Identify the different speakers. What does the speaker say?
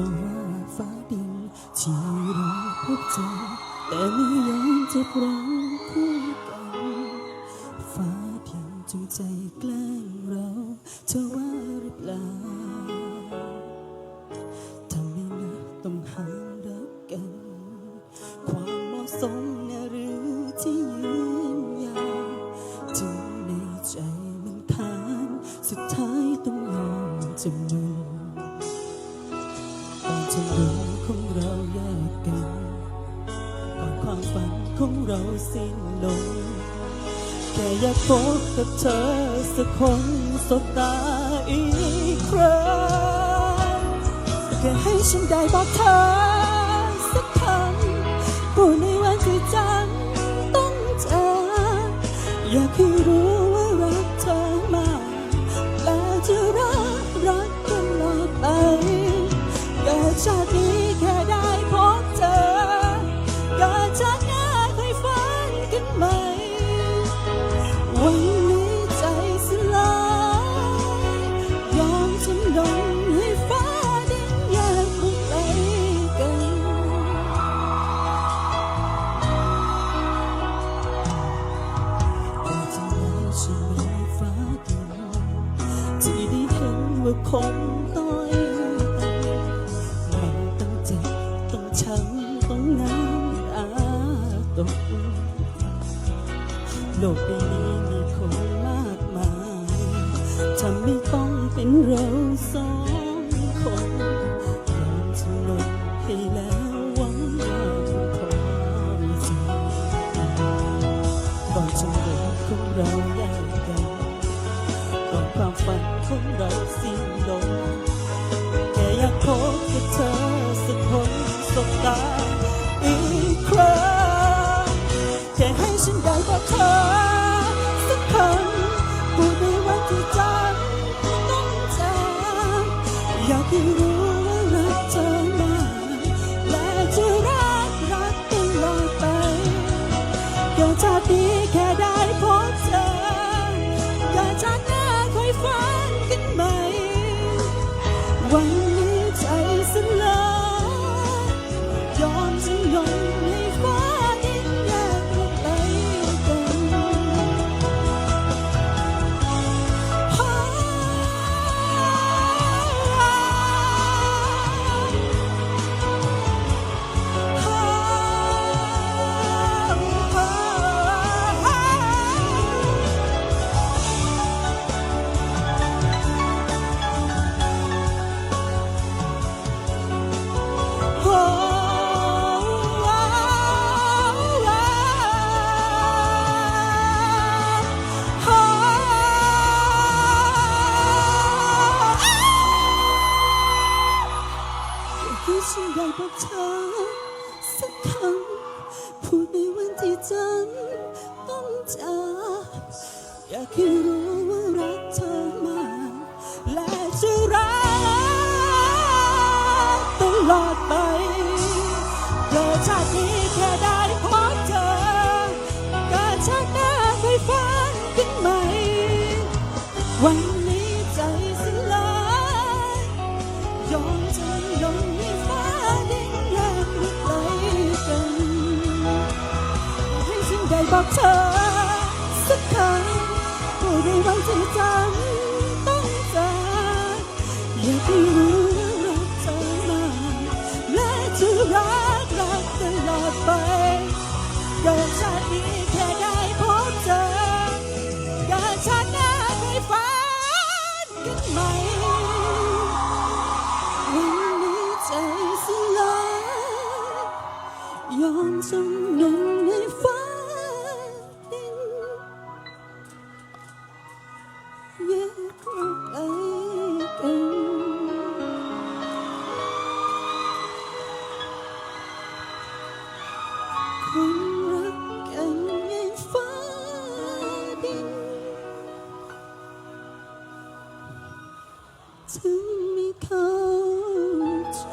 Speaker 1: ต่อหน้าฟ้าดินที่เราพบเจอแต่ไม่ยอมเจ็บร้องคู่กันฟ้าดินจงใจแกล้งเราเธว่าหรือเปล่าทำให้นัต้องหารักกัน ความเหมาะสมหรือที่ยืนยาวถึงในใจมันทาน สุดท้ายต้องยอมจำ สิ้นลงแค่อยากพบกับเธอสักคนสบตาอีกครั้งแค่ให้ฉันได้บอกเธอสักคำพูดในวันที่ฉันต้องเจออยากให้รู้ คงต้อยมันต้องเจ็บต้องช้ำต้องน้ำตาตกโลกใบนี้มีคนมากมายทำไม่ต้องเป็นเรา วันที่ฉันต้องจากอยากให้รู้ว่ารักเธอมากและจะรักตลอดไปเกิดชาตินี้แค่ได้พบเธอเกิดชาติหน้าเคยฝันกันไหมวัน ได้บอกเธอสักครั้งผู้ในวังที่จำต้องจากอย่ากให้ ถึงไม่เข้าใจ